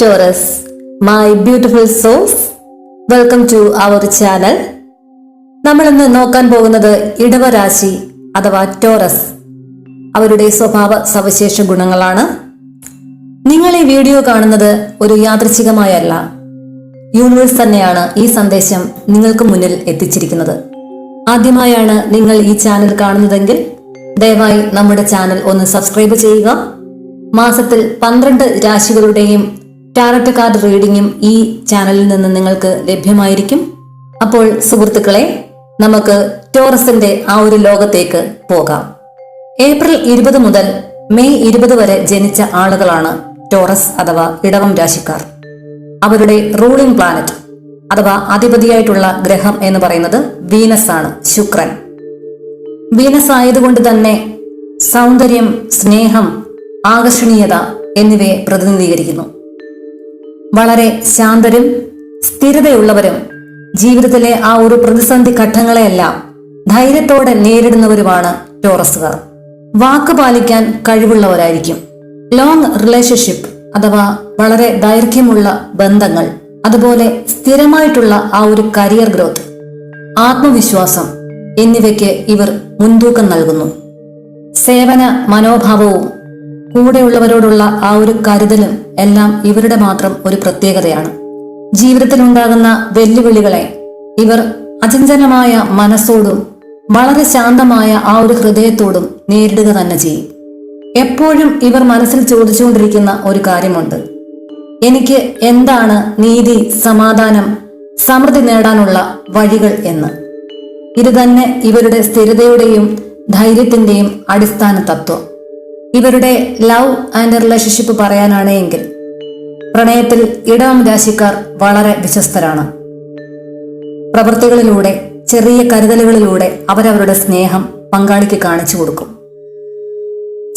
Taurus, my beautiful സോസ് welcome to our channel നമ്മൾ ഇന്ന് നോക്കാൻ പോകുന്നത് ഇടവരാശി അഥവാ ടോറസ്. അവരുടെ സ്വഭാവ സവിശേഷ ഗുണങ്ങളാണ്. നിങ്ങൾ ഈ വീഡിയോ കാണുന്നത് ഒരു യാദൃച്ഛികമായല്ല യൂണിവേഴ്സ് തന്നെയാണ് ഈ സന്ദേശം നിങ്ങൾക്ക് മുന്നിൽ എത്തിച്ചിരിക്കുന്നത്. ആദ്യമായാണ് നിങ്ങൾ ഈ ചാനൽ കാണുന്നതെങ്കിൽ ദയവായി നമ്മുടെ ചാനൽ ഒന്ന് സബ്സ്ക്രൈബ് ചെയ്യുക. മാസത്തിൽ പന്ത്രണ്ട് രാശികളുടെയും ടാരറ്റ് കാർഡ് റീഡിങ്ങും ഈ ചാനലിൽ നിന്ന് നിങ്ങൾക്ക് ലഭ്യമായിരിക്കും. അപ്പോൾ സുഹൃത്തുക്കളെ നമുക്ക് ടോറസിന്റെ ആ ഒരു ലോകത്തേക്ക് പോകാം. ഏപ്രിൽ ഇരുപത് മുതൽ മെയ് ഇരുപത് വരെ ജനിച്ച ആളുകളാണ് ടോറസ് അഥവാ ഇടവം രാശിക്കാർ. അവരുടെ റൂളിംഗ് പ്ലാനറ്റ് അഥവാ അധിപതിയായിട്ടുള്ള ഗ്രഹം എന്ന് പറയുന്നത് വീനസ് ആണ് ശുക്രൻ. വീനസ് ആയതുകൊണ്ട് തന്നെ സൗന്ദര്യം സ്നേഹം ആകർഷണീയത എന്നിവയെ പ്രതിനിധീകരിക്കുന്നു. വളരെ ശാന്തരും സ്ഥിരതയുള്ളവരും ജീവിതത്തിലെ ആ ഒരു പ്രതിസന്ധി ഘട്ടങ്ങളെയെല്ലാം ധൈര്യത്തോടെ നേരിടുന്നവരുമാണ് ടോറസുകാർ. വാക്ക് പാലിക്കാൻ കഴിവുള്ളവരായിരിക്കും. ലോങ് റിലേഷൻഷിപ്പ് അഥവാ വളരെ ദൈർഘ്യമുള്ള ബന്ധങ്ങൾ അതുപോലെ സ്ഥിരമായിട്ടുള്ള ആ ഒരു കരിയർ ഗ്രോത്ത് ആത്മവിശ്വാസം എന്നിവയ്ക്ക് ഇവർ മുൻതൂക്കം നൽകുന്നു. സേവന മനോഭാവവും കൂടെയുള്ളവരോടുള്ള ആ ഒരു കരുതലും എല്ലാം ഇവരുടെ മാത്രം ഒരു പ്രത്യേകതയാണ്. ജീവിതത്തിൽ ഉണ്ടാകുന്ന വെല്ലുവിളികളെ ഇവർ അചഞ്ചലമായ മനസ്സോടും വളരെ ശാന്തമായ ആ ഒരു ഹൃദയത്തോടും നേരിടുക തന്നെ ചെയ്യും. എപ്പോഴും ഇവർ മനസ്സിൽ ചോദിച്ചുകൊണ്ടിരിക്കുന്ന ഒരു കാര്യമുണ്ട്. എനിക്ക് എന്താണ് നീതി സമാധാനം സമൃദ്ധി നേടാനുള്ള വഴികൾ എന്ന്. ഇത് തന്നെ ഇവരുടെ സ്ഥിരതയുടെയും ധൈര്യത്തിന്റെയും അടിസ്ഥാന തത്വം ഇവരുടെ ലവ് ആൻഡ് റിലേഷൻഷിപ്പ് പറയാനാണ് എങ്കിൽ പ്രണയത്തിൽ ഇടവം രാശിക്കാർ വളരെ വിശ്വസ്തരാണ്. പ്രവൃത്തികളിലൂടെ ചെറിയ കരുതലുകളിലൂടെ അവരവരുടെ സ്നേഹം പങ്കാളിക്ക് കാണിച്ചു കൊടുക്കും.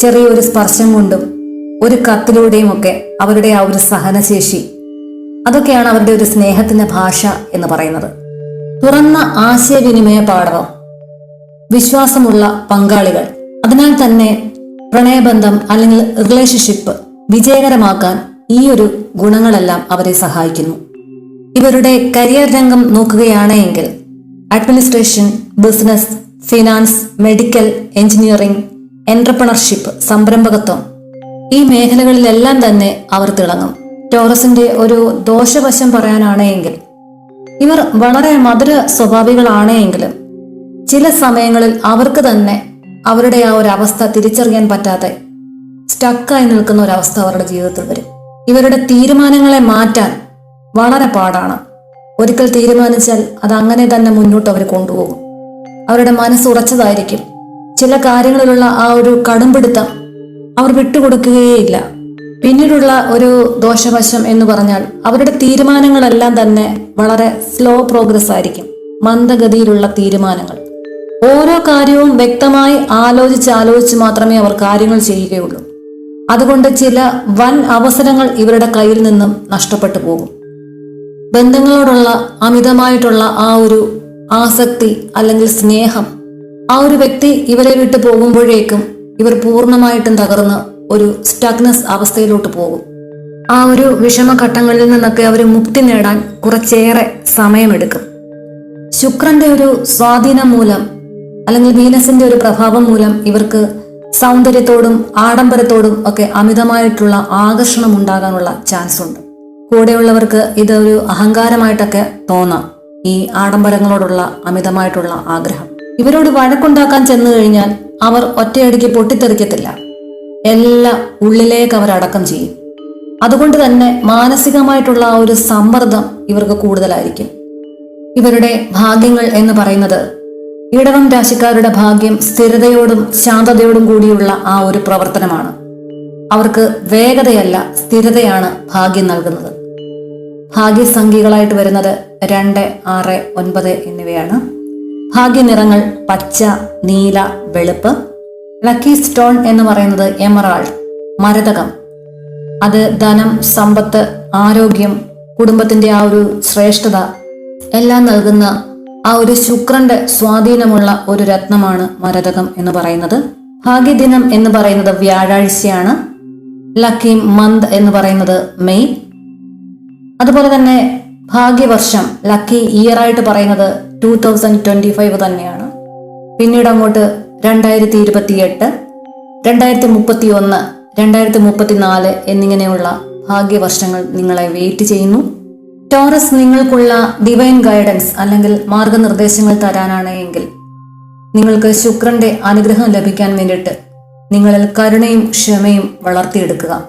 ചെറിയൊരു സ്പർശം കൊണ്ടും ഒരു കത്തിലൂടെയും ഒക്കെ അവരുടെ ആ ഒരു സഹനശേഷി അതൊക്കെയാണ് അവരുടെ ഒരു സ്നേഹത്തിന്റെ ഭാഷ എന്ന് പറയുന്നത്. തുറന്ന ആശയവിനിമയ പാഠവം വിശ്വാസമുള്ള പങ്കാളികൾ അതിനാൽ തന്നെ പ്രണയബന്ധം അല്ലെങ്കിൽ റിലേഷൻഷിപ്പ് വിജയകരമാക്കാൻ ഈ ഒരു ഗുണങ്ങളെല്ലാം അവരെ സഹായിക്കുന്നു. ഇവരുടെ കരിയർ രംഗം നോക്കുകയാണെങ്കിൽ administration business finance medical engineering entrepreneurship സംരംഭകത്വം ഈ മേഖലകളിലെല്ലാം തന്നെ അവർ തിളങ്ങും. ടോറസിന്റെ ഒരു ദോഷവശം പറയാനാണെങ്കിൽ ഇവർ വളരെ മധുര സ്വഭാവികളാണെങ്കിലും ചില സമയങ്ങളിൽ അവർക്ക് തന്നെ അവരുടെ ആ ഒരു അവസ്ഥ തിരിച്ചറിയാൻ പറ്റാതെ സ്റ്റക്കായി നിൽക്കുന്ന ഒരു അവസ്ഥ അവരുടെ ജീവിതത്തിൽ വരും. ഇവരുടെ തീരുമാനങ്ങളെ മാറ്റാൻ വളരെ പാടാണ്. ഒരിക്കൽ തീരുമാനിച്ചാൽ അത് അങ്ങനെ തന്നെ മുന്നോട്ട് അവർ കൊണ്ടുപോകും. അവരുടെ മനസ്സ് ഉറച്ചതായിരിക്കും. ചില കാര്യങ്ങളിലുള്ള ആ ഒരു കടുംപിടുത്തം അവർ വിട്ടുകൊടുക്കുകയേയില്ല. പിന്നീടുള്ള ഒരു ദോഷവശം എന്ന് പറഞ്ഞാൽ അവരുടെ തീരുമാനങ്ങളെല്ലാം തന്നെ വളരെ സ്ലോ പ്രോഗ്രസ് ആയിരിക്കും. മന്ദഗതിയിലുള്ള തീരുമാനങ്ങൾ. ഓരോ കാര്യവും വ്യക്തമായി ആലോചിച്ച് ആലോചിച്ച് മാത്രമേ അവർ കാര്യങ്ങൾ ചെയ്യുകയുള്ളൂ. അതുകൊണ്ട് ചില വൻ അവസരങ്ങൾ ഇവരുടെ കയ്യിൽ നിന്നും നഷ്ടപ്പെട്ടു പോകും. ബന്ധങ്ങളോടുള്ള അമിതമായിട്ടുള്ള ആ ഒരു ആസക്തി അല്ലെങ്കിൽ സ്നേഹം ആ ഒരു വ്യക്തി ഇവരെ വിട്ടു പോകുമ്പോഴേക്കും ഇവർ പൂർണമായിട്ടും തകർന്ന് ഒരു സ്റ്റഗ്നസ് അവസ്ഥയിലോട്ട് പോകും. ആ ഒരു വിഷമഘട്ടങ്ങളിൽ നിന്നൊക്കെ അവർ മുക്തി നേടാൻ കുറച്ചേറെ സമയമെടുക്കും. ശുക്രന്റെ ഒരു സ്വാധീനം മൂലം അല്ലെങ്കിൽ വീനസിന്റെ ഒരു പ്രഭാവം മൂലം ഇവർക്ക് സൗന്ദര്യത്തോടും ആഡംബരത്തോടും ഒക്കെ അമിതമായിട്ടുള്ള ആകർഷണം ഉണ്ടാകാനുള്ള ചാൻസ് ഉണ്ട്. കൂടെയുള്ളവർക്ക് ഇതൊരു അഹങ്കാരമായിട്ടൊക്കെ തോന്നാം. ഈ ആഡംബരങ്ങളോടുള്ള അമിതമായിട്ടുള്ള ആഗ്രഹം. ഇവരോട് വഴക്കുണ്ടാക്കാൻ ചെന്നു കഴിഞ്ഞാൽ അവർ ഒറ്റയടിക്ക് പൊട്ടിത്തെറിക്കത്തില്ല. എല്ലാം ഉള്ളിലേക്ക് അവർ അടക്കം ചെയ്യും. അതുകൊണ്ട് തന്നെ മാനസികമായിട്ടുള്ള ആ ഒരു സമ്മർദ്ദം ഇവർക്ക് കൂടുതലായിരിക്കും. ഇവരുടെ ഭാഗ്യങ്ങൾ എന്ന് പറയുന്നത് ഇടവം രാശിക്കാരുടെ ഭാഗ്യം സ്ഥിരതയോടും ശാന്തതയോടും കൂടിയുള്ള ആ ഒരു പ്രവർത്തനമാണ്. അവർക്ക് വേഗതയല്ല സ്ഥിരതയാണ് ഭാഗ്യം നൽകുന്നത്. ഭാഗ്യസംഖ്യകളായിട്ട് വരുന്നത് രണ്ട് ആറ് ഒൻപത് എന്നിവയാണ്. ഭാഗ്യനിറങ്ങൾ പച്ച നീല വെളുപ്പ് ലക്കി സ്റ്റോൺ എന്ന് പറയുന്നത് എമറാൾഡ് മരതകം. അത് ധനം സമ്പത്ത് ആരോഗ്യം കുടുംബത്തിന്റെ ആ ഒരു ശ്രേഷ്ഠത എല്ലാം നൽകുന്ന ആ ഒരു ശുക്രന്റെ സ്വാധീനമുള്ള ഒരു രത്നമാണ് മരതകം എന്ന് പറയുന്നത്. ഭാഗ്യദിനം എന്ന് പറയുന്നത് വ്യാഴാഴ്ചയാണ്. ലക്കി മന്ത് എന്ന് പറയുന്നത് മെയ്. അതുപോലെ തന്നെ ഭാഗ്യവർഷം ലക്കി ഇയർ ആയിട്ട് പറയുന്നത് ടൂ തൗസൻഡ് ട്വന്റി ഫൈവ് തന്നെയാണ്. പിന്നീട് അങ്ങോട്ട് രണ്ടായിരത്തി ഇരുപത്തി എട്ട് രണ്ടായിരത്തി മുപ്പത്തി ഒന്ന് രണ്ടായിരത്തി മുപ്പത്തിനാല് എന്നിങ്ങനെയുള്ള ഭാഗ്യവർഷങ്ങൾ നിങ്ങളെ വെയിറ്റ് ചെയ്യുന്നു. ടോറസ് നിങ്ങൾക്കുള്ള ഡിവൈൻ ഗൈഡൻസ് അല്ലെങ്കിൽ മാർഗനിർദ്ദേശങ്ങൾ തരാനാണ് എങ്കിൽ നിങ്ങൾക്ക് ശുക്രന്റെ അനുഗ്രഹം ലഭിക്കാൻ വേണ്ടിയിട്ട് നിങ്ങളിൽ കരുണയും ക്ഷമയും വളർത്തിയെടുക്കുക.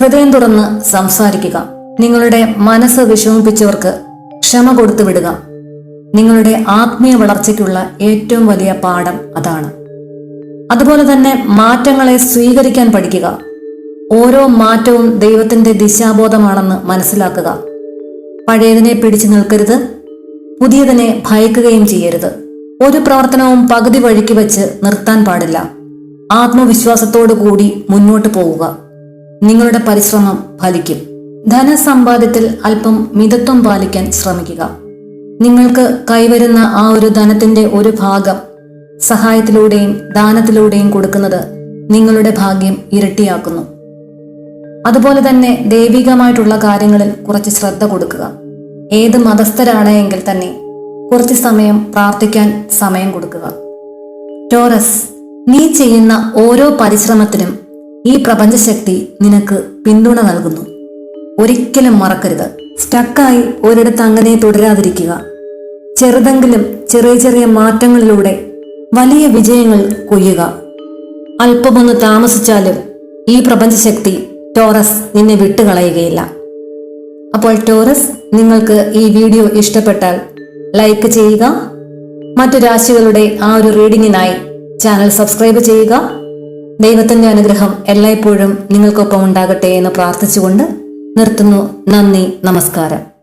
ഹൃദയം തുറന്ന് സംസാരിക്കുക. നിങ്ങളുടെ മനസ്സ് വിഷമിപ്പിച്ചവർക്ക് ക്ഷമ കൊടുത്തു വിടുക. നിങ്ങളുടെ ആത്മീയ വളർച്ചയ്ക്കുള്ള ഏറ്റവും വലിയ പാഠം അതാണ്. അതുപോലെ തന്നെ മാറ്റങ്ങളെ സ്വീകരിക്കാൻ പഠിക്കുക. ഓരോ മാറ്റവും ദൈവത്തിന്റെ ദിശാബോധമാണെന്ന് മനസ്സിലാക്കുക. പഴയതിനെ പിടിച്ചു നിൽക്കരുത്. പുതിയതിനെ ഭയക്കുകയും ചെയ്യരുത്. ഒരു പ്രവർത്തനവും പകുതി വഴിക്ക് വെച്ച് നിർത്താൻ പാടില്ല. ആത്മവിശ്വാസത്തോടു കൂടി മുന്നോട്ട് പോവുക. നിങ്ങളുടെ പരിശ്രമം ഫലിക്കും. ധനസമ്പാദ്യത്തിൽ അല്പം മിതത്വം പാലിക്കാൻ ശ്രമിക്കുക. നിങ്ങൾക്ക് കൈവരുന്ന ആ ഒരു ധനത്തിന്റെ ഒരു ഭാഗം സഹായത്തിലൂടെയും ദാനത്തിലൂടെയും കൊടുക്കുന്നത് നിങ്ങളുടെ ഭാഗ്യം ഇരട്ടിയാക്കുന്നു. അതുപോലെ തന്നെ ദൈവികമായിട്ടുള്ള കാര്യങ്ങളിൽ കുറച്ച് ശ്രദ്ധ കൊടുക്കുക. ഏത് മതസ്ഥരാണ് എങ്കിൽ തന്നെ കുറച്ച് സമയം പ്രാർത്ഥിക്കാൻ സമയം കൊടുക്കുക. ടോറസ് നീ ചെയ്യുന്ന ഓരോ പരിശ്രമത്തിനും ഈ പ്രപഞ്ചശക്തി നിനക്ക് പിന്തുണ നൽകുന്നു. ഒരിക്കലും മറക്കരുത്. സ്റ്റക്കായി ഒരിടത്ത് അങ്ങനെ തുടരാതിരിക്കുക. ചെറുതെങ്കിലും ചെറിയ ചെറിയ മാറ്റങ്ങളിലൂടെ വലിയ വിജയങ്ങൾ കൊയ്യുക. അല്പമൊന്ന് താമസിച്ചാലും ഈ പ്രപഞ്ചശക്തി ടോറസ് നിന്നെ വിട്ടുകളയുകയില്ല. അപ്പോൾ ടോറസ് നിങ്ങൾക്ക് ഈ വീഡിയോ ഇഷ്ടപ്പെട്ടാൽ ലൈക്ക് ചെയ്യുക. മറ്റു രാശികളുടെ ആ ഒരു റീഡിങ്ങിനായി ചാനൽ സബ്സ്ക്രൈബ് ചെയ്യുക. ദൈവത്തിന്റെ അനുഗ്രഹം എല്ലായ്പ്പോഴും നിങ്ങൾക്കൊപ്പം ഉണ്ടാകട്ടെ എന്ന് പ്രാർത്ഥിച്ചുകൊണ്ട് നിർത്തുന്നു. നന്ദി നമസ്കാരം.